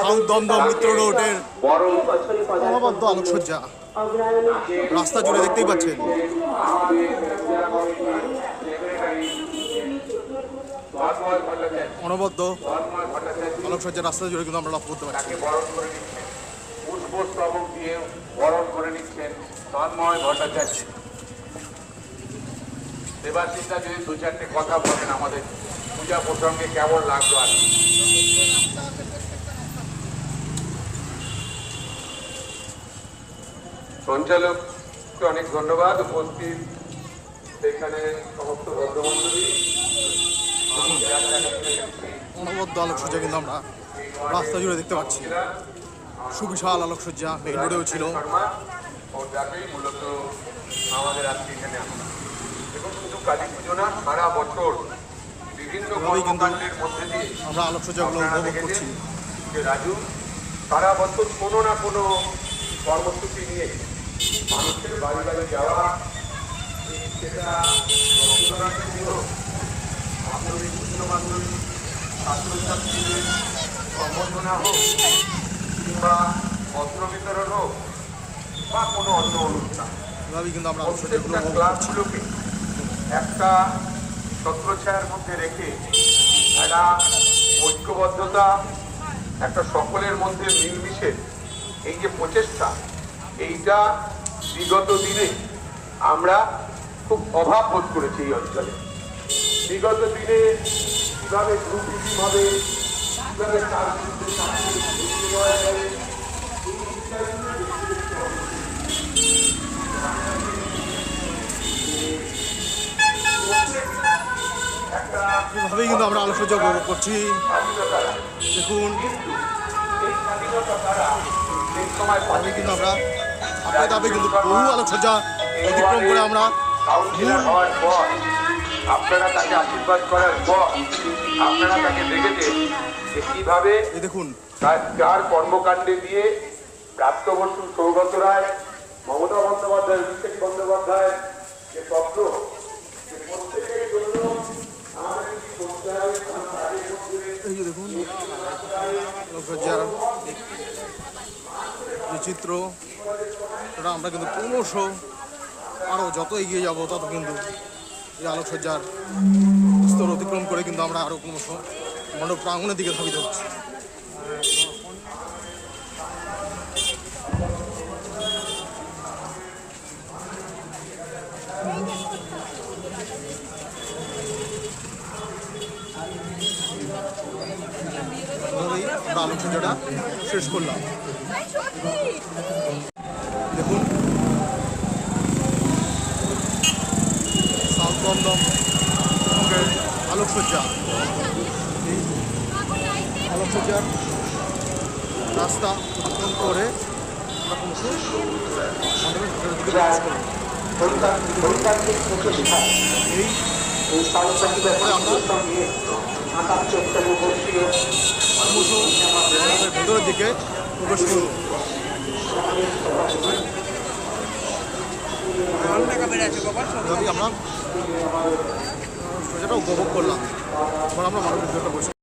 South Dumdum মিত্র রোডের বরং আলোকসজ্জা। রাস্তা জুড়ে দেখতেই পাচ্ছেন। তন্ময় ভট্টাচার্য অনবদ্য ভট্টাচার্য আলোকসজ্জা রাস্তা জুড়ে কিন্তু আমরা লক্ষ্য করতে পারছি। পুষ্পস্তবক দিয়ে বরণ করে নিচ্ছেন তন্ময় ভট্টাচার্য। দেবাশিসদা যদি দু চারটে কথা বলেন আমাদের। পূজা প্রসঙ্গে কেমন লাগল আর? সঞ্চালককে অনেক ধন্যবাদ উপস্থিত এখানে সমস্ত ভদ্রমন্ডলী অনবদ্য আলোকসজ্জা কিন্তু আমরা রাস্তা জুড়ে দেখতে পাচ্ছি। সুবিশাল আলোকসজ্জা মেইন রোডেও ছিল। মূলত আমাদের আজকে এখানে এবং শুধু কালী পুজো না সারা বছর এভাবেই কিন্তু আমরা আলোকসজ্জাগুলো উপভোগ করছি। যে রাজু সারা বছর কোনো না কোনো কর্মসূচি নিয়ে মানুষের বাড়ি বাড়ি যাওয়া সেটা হোক, আন্দোলন বান্ধবী ছাত্রছাত্রীদের সম্বর্ধনা হোক কিংবা বস্ত্র বিতরণ হোক বা কোনো অন্য অনুষ্ঠান। এভাবেই কিন্তু আমরা ক্লাবগুলোকে একটা ছত্রছায়ার মধ্যে রেখে একটা ঐক্যবদ্ধতা, একটা সকলের মধ্যে মিলমিশে এই যে প্রচেষ্টা, এইটা বিগত দিনে আমরা খুব অভাব বোধ করেছি এই অঞ্চলে। বিগত দিনে কীভাবে গ্রুপিভাবে কীভাবে এভাবেই কিন্তু আমরা আলোকসজ্জা উপভোগ করছি। দেখুন এভাবেই কিন্তু আমরা ধাপে ধাপে কিন্তু বহু আলোকসজ্জা অতিক্রম করে আমরা আপনারা তাকে আশীর্বাদ করার পর আপনারা তাকে দেখেছেন যে কীভাবে দেখুন। তার যার কর্মকাণ্ডে দিয়ে প্রাপ্ত বসু সৌগত রায় মমতা বন্দ্যোপাধ্যায় অভিষেক বন্দ্যোপাধ্যায় যে স্বপ্ন যে প্রত্যেকের জন্য আমাদের কি করতে হবে তার কাজের মধ্যে এই যে দেখুন আলোকসজ্জার যে চিত্র, সেটা আমরা কিন্তু ক্রমশ আরও যত এগিয়ে যাব, তত কিন্তু এই আলোকসজ্জার স্তর অতিক্রম করে কিন্তু আমরা আরও ক্রমশ মণ্ডপ প্রাঙ্গণের দিকে ধাবিত হচ্ছি। আমরা আলোকসজ্জাটা শেষ করলাম। দেখুন সাউথ দমদম আলোকসজ্জা। এই আলোকসজ্জার রাস্তা অতিক্রম করে আমরা ক্রমশ ভেতরের দিকে প্রবেশ করব। আমরা উপভোগ করলাম। এবার আমরা মানুষের ভিতরে বসে